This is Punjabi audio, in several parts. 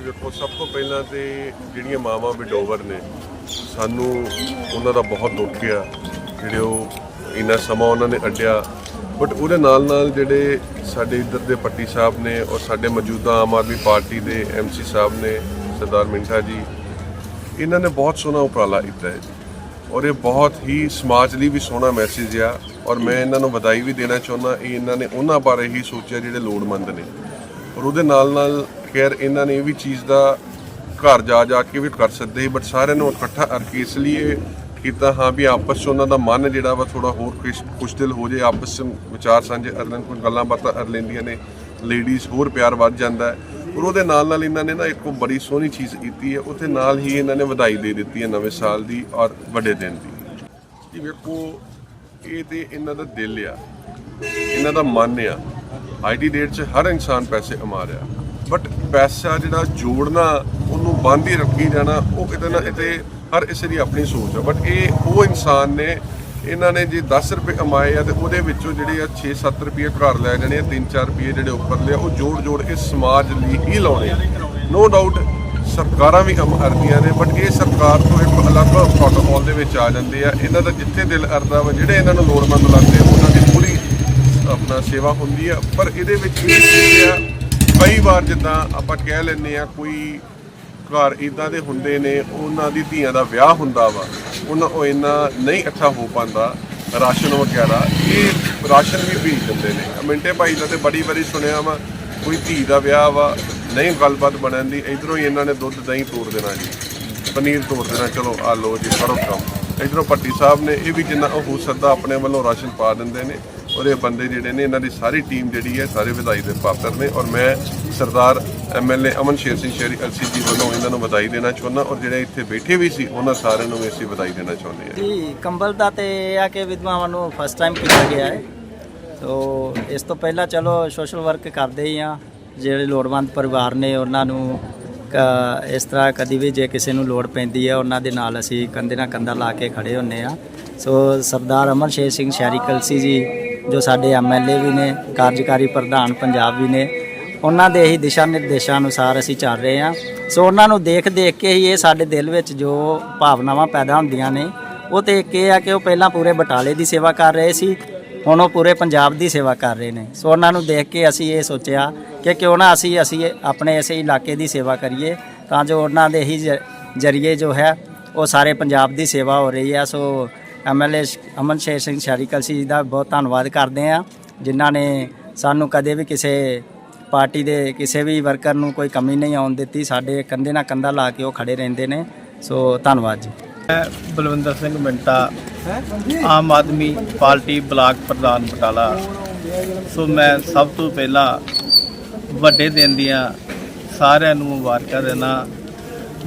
ਜੀ ਵੇਖੋ, ਸਭ ਤੋਂ ਪਹਿਲਾਂ ਤੇ ਜਿਹੜੀਆਂ ਮਾਵਾਂ ਵਿਡੋਵਰ ਨੇ, ਸਾਨੂੰ ਉਹਨਾਂ ਦਾ ਬਹੁਤ ਦੁੱਖ ਆ। ਜਿਹੜੇ ਉਹ ਇੰਨਾ ਸਮਾਂ ਉਹਨਾਂ ਨੇ ਅੱਡਿਆ। ਬਟ ਉਹਦੇ ਨਾਲ ਨਾਲ ਜਿਹੜੇ ਸਾਡੇ ਇੱਧਰ ਦੇ ਪੱਟੀ ਸਾਹਿਬ ਨੇ ਔਰ ਸਾਡੇ ਮੌਜੂਦਾ ਆਮ ਆਦਮੀ ਪਾਰਟੀ ਦੇ ਐਮਸੀ ਸਾਹਿਬ ਨੇ, ਸਰਦਾਰ ਮਿੰਟਾ ਜੀ, ਇਹਨਾਂ ਨੇ ਬਹੁਤ ਸੋਹਣਾ ਉਪਰਾਲਾ ਕੀਤਾ ਹੈ ਔਰ ਇਹ ਬਹੁਤ ਹੀ ਸਮਾਜ ਲਈ ਵੀ ਸੋਹਣਾ ਮੈਸੇਜ ਆ। ਔਰ ਮੈਂ ਇਹਨਾਂ ਨੂੰ ਵਧਾਈ ਵੀ ਦੇਣਾ ਚਾਹੁੰਦਾ, ਇਹ ਇਹਨਾਂ ਨੇ ਉਹਨਾਂ ਬਾਰੇ ਹੀ ਸੋਚਿਆ ਜਿਹੜੇ ਲੋੜਵੰਦ ਨੇ। ਔਰ ਉਹਦੇ ਨਾਲ ਨਾਲ ਖੈਰ, ਇਹਨਾਂ ਨੇ ਇਹ ਵੀ ਚੀਜ਼ ਦਾ ਘਰ ਜਾ ਜਾ ਕੇ ਵੀ ਕਰ ਸਕਦੇ ਬਟ ਸਾਰਿਆਂ ਨੂੰ ਇਕੱਠਾ ਕਰਕੇ ਇਸ ਲਈ ਕੀਤਾ ਹਾਂ ਵੀ ਆਪਸ 'ਚ ਉਹਨਾਂ ਦਾ ਮਨ ਜਿਹੜਾ ਵਾ ਥੋੜਾ ਹੋਰ ਖੁਸ਼- ਖੁਸ਼ਦਿਲ ਹੋ ਜੇ, ਆਪਸ 'ਚ ਵਿਚਾਰ ਸਾਂਝੇ ਕਰ ਲੈਣ ਕੋਈ ਗੱਲਾਂ ਬਾਤਾਂ ਕਰ ਲੈਂਦੀਆਂ ਨੇ ਲੇਡੀਜ਼ ਹੋਰ ਪਿਆਰ ਵੱਧ ਜਾਂਦਾ ਹੈ। ਔਰ ਉਹਦੇ ਨਾਲ ਨਾਲ ਇਹਨਾਂ ਨੇ ਨਾ ਇੱਕ ਬੜੀ ਸੋਹਣੀ ਚੀਜ਼ ਕੀਤੀ ਹੈ ਉਹਦੇ ਨਾਲ ਹੀ ਇਹਨਾਂ ਨੇ ਵਧਾਈ ਦੇ ਦਿੱਤੀ ਹੈ ਨਵੇਂ ਸਾਲ ਦੀ ਔਰ ਵੱਡੇ ਦਿਨ ਦੀ। ਜੀ ਵੇਖੋ, ਇਹ ਤੇ ਇਹਨਾਂ ਦਾ ਦਿਲ ਆ, ਇਹਨਾਂ ਦਾ ਮਨ ਆ, ਅੱਜ ਦੀ ਡੇਟ 'ਚ ਹਰ ਇਨਸਾਨ ਪੈਸੇ ਕਮਾ ਰਿਹਾ। ਬਟ ਪੈਸਾ ਜਿਹੜਾ ਜੋੜਨਾ, ਉਹਨੂੰ ਬੰਦ ਹੀ ਰੱਖੀ ਜਾਣਾ, ਉਹ ਕਿਤੇ ਨਾ ਕਿਤੇ ਹਰ ਕਿਸੇ ਦੀ ਆਪਣੀ ਸੋਚ ਆ। ਬਟ ਇਹ ਉਹ ਇਨਸਾਨ ਨੇ, ਇਹਨਾਂ ਨੇ ਜੇ 10 ਰੁਪਏ ਕਮਾਏ ਆ ਤੇ ਉਹਦੇ ਵਿੱਚੋਂ ਜਿਹੜੇ ਆ 6-7 ਰੁਪਏ ਘਰ ਲੈ ਜਾਣੇ ਆ 3-4 ਰੁਪਏ ਜਿਹੜੇ ਉੱਪਰ ਲਿਆ, ਉਹ ਜੋੜ ਜੋੜ ਕੇ ਸਮਾਜ ਲਈ ਹੀ ਲਾਉਣੇ ਨੋ ਡਾਊਟ ਸਰਕਾਰਾਂ ਵੀ ਕੰਮ ਕਰਦੀਆਂ ਨੇ ਬਟ ਇਹ ਸਰਕਾਰ ਤੋਂ ਇੱਕ ਅਲੱਗ ਪ੍ਰੋਟੋਕਾਲ ਦੇ ਵਿੱਚ ਆ ਜਾਂਦੇ ਆ। ਇਹਨਾਂ ਦਾ ਜਿੱਥੇ ਦਿਲ ਅਰਦਾ ਵਾ, ਜਿਹੜੇ ਇਹਨਾਂ ਨੂੰ ਲੋੜਵੰਦ ਲੱਗਦੇ ਉਹਨਾਂ ਦੀ ਪੂਰੀ ਆਪਣਾ ਸੇਵਾ ਹੁੰਦੀ ਆ। ਪਰ ਇਹਦੇ ਵਿੱਚ ਇਹ ਆ ਕਈ ਵਾਰ ਜਿੱਦਾਂ ਆਪਾਂ ਕਹਿ ਲੈਂਦੇ ਆ ਕੋਈ ਘਰ ਇਦਾਂ ਦੇ ਹੁੰਦੇ ਨੇ, ਉਹਨਾਂ ਦੀ ਧੀਆਂ ਦਾ ਵਿਆਹ ਹੁੰਦਾ ਵਾ, ਉਹਨਾਂ ਉਹ ਇੰਨਾ ਨਹੀਂ ਇਕੱਠਾ ਹੋ ਪਾਉਂਦਾ ਰਾਸ਼ਨ ਵਗੈਰਾ, ਇਹ ਰਾਸ਼ਨ ਵੀ ਭੇਜ ਦਿੰਦੇ ਨੇ। ਮਿੰਟੇ ਭਾਈ ਦਾ ਤੇ ਬੜੀ ਵਾਰੀ ਸੁਣਿਆ ਵਾ, ਕੋਈ ਧੀ ਦਾ ਵਿਆਹ ਵਾ, ਨਹੀਂ ਗੱਲਬਾਤ ਬਣਨ ਦੀ, ਇਧਰੋਂ ਹੀ ਇਹਨਾਂ ਨੇ ਦੁੱਧ ਦਹੀਂ ਤੋੜ ਦੇਣਾ ਜੀ, ਪਨੀਰ ਤੋੜ ਦੇਣਾ, ਚਲੋ ਆ ਲਓ ਜੀ, ਕਰੋ ਕੰਮ। ਇਧਰੋਂ ਪੱਟੀ ਸਾਹਿਬ ਨੇ ਇਹ ਵੀ ਜਿੰਨਾ ਉਹ ਹੋ ਸਕਦਾ ਆਪਣੇ ਵੱਲੋਂ ਰਾਸ਼ਨ ਪਾ ਦਿੰਦੇ ਨੇ। ਔਰ ਇਹ ਬੰਦੇ ਜਿਹੜੇ ਨੇ, ਇਹਨਾਂ ਦੀ ਸਾਰੀ ਟੀਮ ਜਿਹੜੀ ਹੈ, ਸਾਰੇ ਵਧਾਈ ਦੇ ਪਾਤਰ ਨੇ ਔਰ ਮੈਂ ਸਰਦਾਰ ਐਮਐਲਏ ਅਮਨ ਸ਼ੇਰ ਸਿੰਘ ਸ਼ੇਰੀ ਐਲਸੀਜੀ ਵੱਲੋਂ ਇਹਨਾਂ ਨੂੰ ਵਧਾਈ ਦੇਣਾ ਚਾਹੁੰਦਾ ਔਰ ਜਿਹੜੇ ਇੱਥੇ ਬੈਠੇ ਵੀ ਸੀ, ਉਹਨਾਂ ਸਾਰਿਆਂ ਨੂੰ ਅਸੀਂ ਵਧਾਈ ਦੇਣਾ ਚਾਹੁੰਦੇ ਹਾਂ। ਜੀ, ਕੰਬਲ ਦਾ ਤੇ ਇਹ ਆ ਕਿ ਵਿਧਵਾਵਾਂ ਨੂੰ ਫਸਟ ਟਾਈਮ ਕੀਤਾ ਗਿਆ ਹੈ। ਸੋ, ਇਸ ਤੋਂ ਪਹਿਲਾਂ ਚਲੋ ਸੋਸ਼ਲ ਵਰਕ ਕਰਦੇ ਹੀ ਆ ਜਿਹੜੇ ਲੋੜਵੰਦ ਪਰਿਵਾਰ ਨੇ, ਉਹਨਾਂ ਨੂੰ ਇਸ ਤਰ੍ਹਾਂ ਕਦੀ ਵੀ ਜੇ ਕਿਸੇ ਨੂੰ ਲੋੜ ਪੈਂਦੀ ਹੈ, ਉਹਨਾਂ ਦੇ ਨਾਲ ਅਸੀਂ ਕੰਧੇ ਨਾਲ ਕੰਧਾ ਲਾ ਕੇ ਖੜੇ ਹੁੰਨੇ ਆ ਸੋ, ਸਰਦਾਰ ਅਮਰ ਸ਼ੇਰ ਸਿੰਘ ਸ਼ਹਿਰੀ ਕਲਸੀ ਜੀ ਜੋ ਸਾਡੇ ਐਮਐਲਏ ਵੀ ਨੇ, ਕਾਰਜਕਾਰੀ ਪ੍ਰਧਾਨ ਪੰਜਾਬ ਵੀ ਨੇ, ਉਹਨਾਂ ਦੇ ਹੀ ਦਿਸ਼ਾ ਨਿਰਦੇਸ਼ਾਂ ਅਨੁਸਾਰ ਅਸੀਂ ਚੱਲ ਰਹੇ ਹਾਂ। ਸੋ ਉਹਨਾਂ ਨੂੰ ਦੇਖ ਦੇਖ ਕੇ ਹੀ ਇਹ ਸਾਡੇ ਦਿਲ ਵਿੱਚ ਜੋ ਭਾਵਨਾਵਾਂ ਪੈਦਾ ਹੁੰਦੀਆਂ ਨੇ, ਉਹ ਤੇ ਇੱਕ ਇਹ ਆ ਕਿ ਉਹ ਪਹਿਲਾਂ ਪੂਰੇ ਬਟਾਲੇ ਦੀ ਸੇਵਾ ਕਰ ਰਹੇ ਸੀ, ਹੁਣ ਉਹ ਪੂਰੇ ਪੰਜਾਬ ਦੀ ਸੇਵਾ ਕਰ ਰਹੇ ਨੇ। ਸੋ ਉਹਨਾਂ ਨੂੰ ਦੇਖ ਕੇ ਅਸੀਂ ਇਹ ਸੋਚਿਆ ਕਿ ਕਿਉਂ ਨਾ ਅਸੀਂ ਅਸੀਂ ਆਪਣੇ ਇਸੇ ਇਲਾਕੇ ਦੀ ਸੇਵਾ ਕਰੀਏ, ਤਾਂ ਜੋ ਉਹਨਾਂ ਦੇ ਹੀ ਜਰੀਏ ਜੋ ਹੈ, ਉਹ ਸਾਰੇ ਪੰਜਾਬ ਦੀ ਸੇਵਾ ਹੋ ਰਹੀ ਹੈ। ਸੋ ਐਮਐਲਏ ਅਮਨ ਸ਼ੇਰ ਸਿੰਘ ਸ਼ੈਰੀਕਲ ਸੀ ਜੀ ਦਾ ਬਹੁਤ ਧੰਨਵਾਦ ਕਰਦੇ ਆ ਜਿਨ੍ਹਾਂ ਨੇ ਸਾਨੂੰ ਕਦੇ ਵੀ ਕਿਸੇ ਪਾਰਟੀ ਦੇ ਕਿਸੇ ਵੀ ਵਰਕਰ ਨੂੰ ਕੋਈ ਕਮੀ ਨਹੀਂ ਆਉਣ ਦਿੱਤੀ, ਸਾਡੇ ਕੰਧੇ ਨਾਲ ਕੰਧਾ ਲਾ ਕੇ ਉਹ ਖੜੇ ਰਹਿੰਦੇ ਨੇ, ਸੋ ਧੰਨਵਾਦ ਜੀ। ਮੈਂ ਬਲਵਿੰਦਰ ਸਿੰਘ ਮਿੰਟਾ, ਆਮ ਆਦਮੀ ਪਾਰਟੀ ਬਲਾਕ ਪ੍ਰਧਾਨ ਬਟਾਲਾ। ਸੋ ਮੈਂ ਸਭ ਤੋਂ ਪਹਿਲਾਂ ਵੱਡੇ ਦਿਨ ਦੀਆਂ ਸਾਰਿਆਂ ਨੂੰ ਮੁਬਾਰਕਾਂ ਦੇਣਾ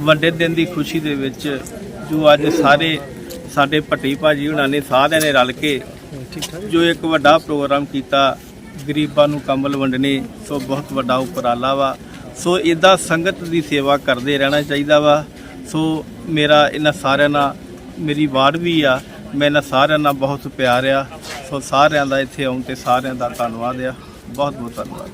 ਵੱਡੇ ਦਿਨ ਦੀ ਖੁਸ਼ੀ ਦੇ ਵਿੱਚ ਜੋ ਅੱਜ ਸਾਰੇ ਸਾਡੇ ਭੱਟੀ ਭਾਜੀ ਉਹਨਾਂ ਨੇ ਸਾਰਿਆਂ ਨੇ ਰਲ ਕੇ ਜੋ ਇੱਕ ਵੱਡਾ ਪ੍ਰੋਗਰਾਮ ਕੀਤਾ, ਗਰੀਬਾਂ ਨੂੰ ਕੰਬਲ ਵੰਡਣੇ ਸੋ ਬਹੁਤ ਵੱਡਾ ਉਪਰਾਲਾ ਵਾ। ਸੋ ਇਦਾਂ ਸੰਗਤ ਦੀ ਸੇਵਾ ਕਰਦੇ ਰਹਿਣਾ ਚਾਹੀਦਾ ਵਾ। ਸੋ ਮੇਰਾ ਇਹਨਾਂ ਸਾਰਿਆਂ ਨਾਲ, ਮੇਰੀ ਵਾਰਡ ਵੀ ਆ, ਮੈਂ ਇਹਨਾਂ ਸਾਰਿਆਂ ਨਾਲ ਬਹੁਤ ਪਿਆਰ ਆ। ਸੋ ਸਾਰਿਆਂ ਦਾ ਇੱਥੇ ਆਉਣ ਤੇ ਸਾਰਿਆਂ ਦਾ ਧੰਨਵਾਦ ਆ। ਬਹੁਤ ਬਹੁਤ ਧੰਨਵਾਦ।